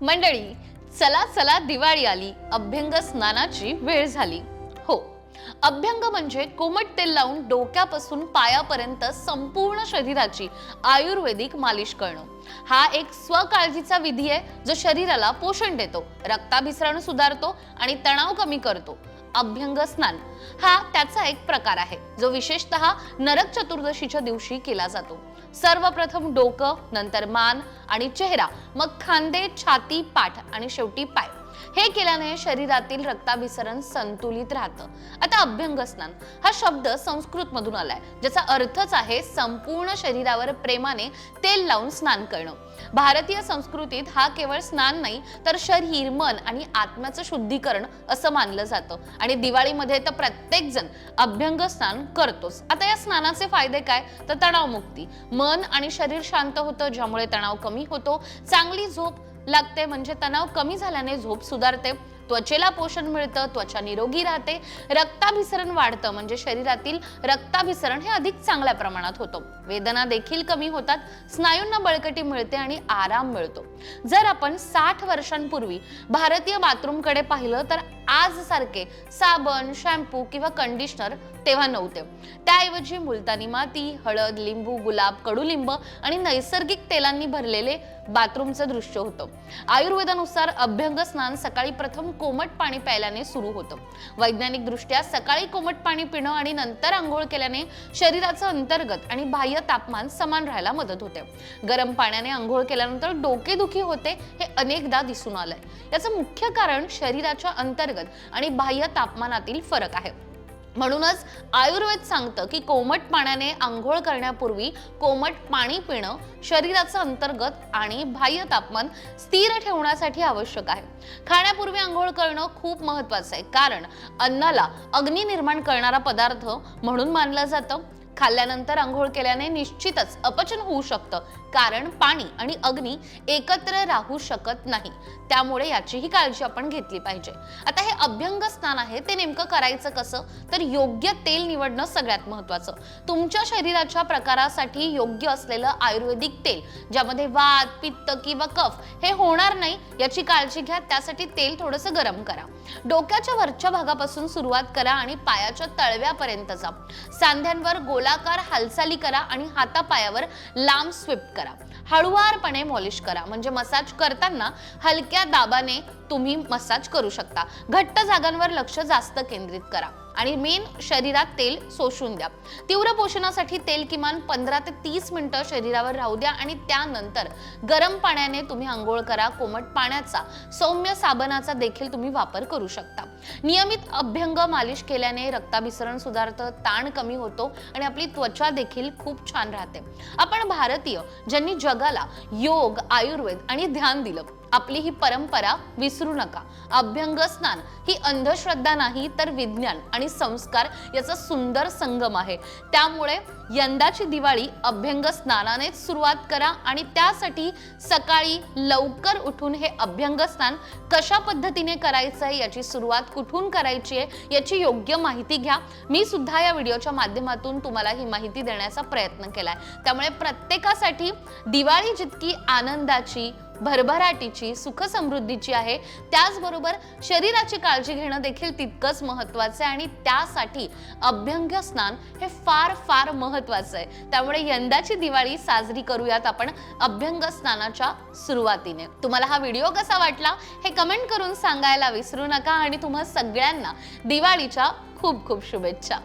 मंडळी चला चला दिवाळी आली. अभ्यंग स्नानाची वेळ झाली. हो अभ्यंग म्हणजे कोमट तेल लावून डोक्यापासून पायापर्यंत संपूर्ण शरीराची आयुर्वेदिक मालिश करणं. हा एक स्वकाळजीचा विधी आहे जो शरीराला पोषण देतो. रक्ताभिसरण सुधारतो आणि तणाव कमी करतो. अभ्यंग स्नान हा त्याचा एक प्रकार आहे जो विशेषतः नरक चतुर्दशीच्या दिवशी केला जातो. सर्वप्रथम डोकं नंतर मान आणि चेहरा मग खांदे छाती पाठ आणि शेवटी पाय. हे केल्याने शरीरातील रक्ताभिसरण संतुलित राहतं. आता अभ्यंग स्नान हा शब्द संस्कृत मधून आलाय ज्याचा अर्थच आहे संपूर्ण शरीरावर प्रेमाने तेल लावून स्नान करणं. भारतीय संस्कृतीत हा केवळ स्नान नाही तर शरीर मन आणि आत्म्याचं शुद्धीकरण असं मानलं जातं. आणि दिवाळीमध्ये तर प्रत्येक जण अभ्यंग स्नान करतोच. आता या स्नानाचे फायदे काय? तर तणावमुक्ती. मन आणि शरीर शांत होतं ज्यामुळे तणाव कमी होतो. चांगली झोप लागते. म्हणजे तणाव कमी झाल्याने झोप सुधारते. त्वचेला पोषण मिळतं त्वचा निरोगी राहते. रक्ताभिसरण वाढतं म्हणजे शरीरातील रक्ताभिसरण हे अधिक चांगल्या प्रमाणात होतं. वेदना देखील कमी होतात स्नायूंना बळकटी मिळते आणि आराम मिळतो. जर आपण साठ वर्षांपूर्वी भारतीय बाथरूमकडे पाहिलं तर आज सारखे साबण शॅम्पू किंवा कंडिशनर तेव्हा नव्हते. त्याऐवजी मुलतानी माती हळद लिंबू गुलाब कडुलिंब आणि नैसर्गिक तेलांनी भरलेले बाथरूमचं दृश्य होतं. आयुर्वेदानुसार अभ्यंग स्नान सकाळी प्रथम कोमट पाणी प्यायल्याने सुरू होतं. वैज्ञानिक दृष्ट्या सकाळी कोमट पाणी पिणं आणि नंतर आंघोळ केल्याने शरीराचं अंतर्गत आणि बाह्य तापमान समान राहायला मदत होते. गरम पाण्याने आंघोळ केल्यानंतर डोकेदुखी होते हे अनेकदा दिसून आलंय. याचं मुख्य कारण शरीराच्या अंतर्गत आणि बाह्य तापमानातील फरक आहे. म्हणूनच आयुर्वेद सांगतं की कोमट पाण्याने आंघोळ करण्यापूर्वी कोमट पाणी पिणं शरीराचं अंतर्गत आणि बाह्य तापमान स्थिर ठेवण्यासाठी आवश्यक आहे. खाण्यापूर्वी आंघोळ करणं खूप महत्वाचं आहे. कारण अन्नाला अग्नी निर्माण करणारा पदार्थ म्हणून मानलं जातं. खाल्ल्यानंतर आंघोळ केल्याने निश्चितच अपचन होऊ शकतं कारण पाणी आणि अग्नी एकत्र राहू शकत नाही. त्यामुळे याचीही काळजी आपण घेतली पाहिजे. आता हे अभ्यंग स्नान आहे ते नेमकं करायचं कसं? तर योग्य तेल निवडणं सगळ्यात महत्वाचं तुमच्या शरीराच्या प्रकारासाठी योग्य असलेलं आयुर्वेदिक तेल ज्यामध्ये वात पित्त किंवा कफ हे होणार नाही याची काळजी घ्या. त्यासाठी तेल थोडंसं गरम करा. डोक्याच्या वरच्या भागापासून सुरुवात करा आणि पायाच्या तळव्यापर्यंत जा. सांध्यांवर गोलाकार हालचाली करा आणि हातापायावर लांब स्विप करा. हळुवारपणे मॉलिश करा. म्हणजे मसाज करताना हलक्या दाबाने तुम्ही मसाज करू शकता. घट्ट जागांवर लक्ष जास्त केंद्रित करा. आणि मेन शरीरात तेल शोषून द्या. तीव्र पोषणासाठी तेल किमान पंधरा ते तीस मिनिटं शरीरावर राहू द्या आणि त्यानंतर गरम पाण्याने तुम्ही आंघोळ करा कोमट पाण्याचा सौम्य साबणाचा देखील तुम्ही वापर करू शकता. नियमित अभ्यंग मालिश केल्याने रक्ताभिसरण सुधारतं ताण कमी होतो आणि आपली त्वचा देखील खूप छान राहते. आपण भारतीय ज्यांनी जगाला योग आयुर्वेद आणि ध्यान दिलं आपली ही परंपरा विसरू नका. अभ्यंग स्नान ही अंधश्रद्धा नाही तर विज्ञान आणि संस्कार याचा सुंदर संगम आहे. त्यामुळे यंदाची दिवाळी अभ्यंग स्नानानेच सुरुवात करा आणि त्यासाठी सकाळी लवकर उठून हे अभ्यंग स्नान कशा पद्धतीने करायचं आहे याची सुरुवात कुठून करायची आहे याची योग्य माहिती घ्या. मी सुद्धा या व्हिडिओच्या माध्यमातून तुम्हाला ही माहिती देण्याचा प्रयत्न केलाय. त्यामुळे प्रत्येकासाठी दिवाळी जितकी आनंदाची भरभराटीची सुख समृद्धीची आहे. त्याचबरोबर शरीराची काळजी घेणं देखील तितकंच महत्वाचं आहे आणि त्यासाठी अभ्यंग स्नान हे फार फार महत्वाचं आहे. त्यामुळे यंदाची दिवाळी साजरी करूयात आपण अभ्यंग स्नानाच्या सुरुवातीने. तुम्हाला हा व्हिडिओ कसा वाटला हे कमेंट करून सांगायला विसरू नका आणि तुम्हा सगळ्यांना दिवाळीच्या खूप खूप शुभेच्छा.